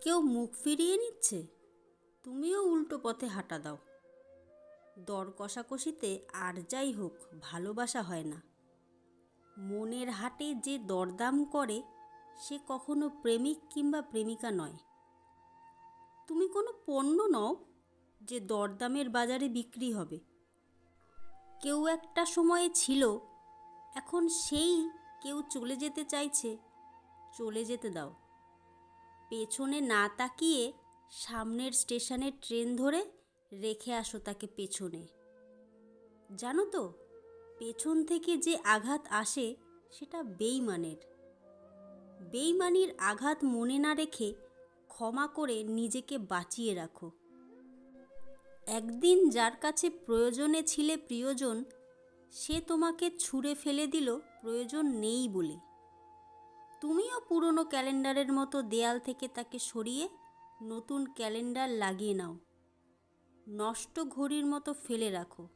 কেউ মুখ ফিরিয়ে নিচ্ছে? তুমিও উল্টো পথে হাঁটা দাও। দর কষাকষিতে আর যাই হোক, ভালোবাসা হয় না। মনের হাটে যে দরদাম করে, সে কখনো প্রেমিক কিংবা প্রেমিকা নয়। তুমি কোনো পণ্য নও যে দরদামের বাজারে বিক্রি হবে। কেউ একটা সময়ে ছিল, এখন সেই কেউ চলে যেতে চাইছে, চলে যেতে দাও। পেছনে না তাকিয়ে সামনের স্টেশনে ট্রেন ধরে রেখে আসো তাকে পেছনে। জানো তো, পেছন থেকে যে আঘাত আসে সেটা বেইমানের। বেইমানির আঘাত মনে না রেখে ক্ষমা করে নিজেকে বাঁচিয়ে রাখো। একদিন যার কাছে প্রয়োজনে ছিলে প্রিয়জন, সে তোমাকে ছুঁড়ে ফেলে দিল প্রয়োজন নেই বলে। তুমিও পুরনো ক্যালেন্ডারের মতো দেয়াল থেকে তাকে সরিয়ে নতুন ক্যালেন্ডার লাগিয়ে নাও। নষ্ট ঘড়ির মতো ফেলে রাখো।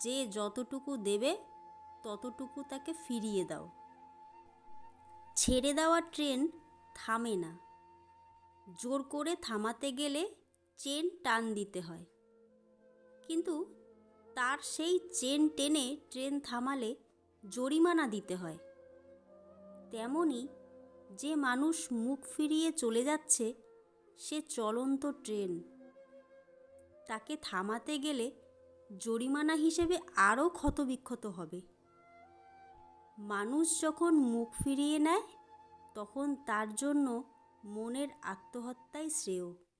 যে যতটুকু দেবে, ততটুকু তাকে ফিরিয়ে দাও। ছেড়ে দেওয়া ট্রেন থামে না। জোর করে থামাতে গেলে চেন টান দিতে হয়। কিন্তু তার সেই চেন টেনে ট্রেন থামালে জরিমানা দিতে হয়। তেমনই যে মানুষ মুখ ফিরিয়ে চলে যাচ্ছে, সে চলন্ত ট্রেন। তাকে থামাতে গেলে জরিমানা হিসেবে আরও ক্ষতবিক্ষত হবে। মানুষ যখন মুখ ফিরিয়ে নেয়, তখন তার জন্য মনের আত্মহত্যাই শ্রেয়।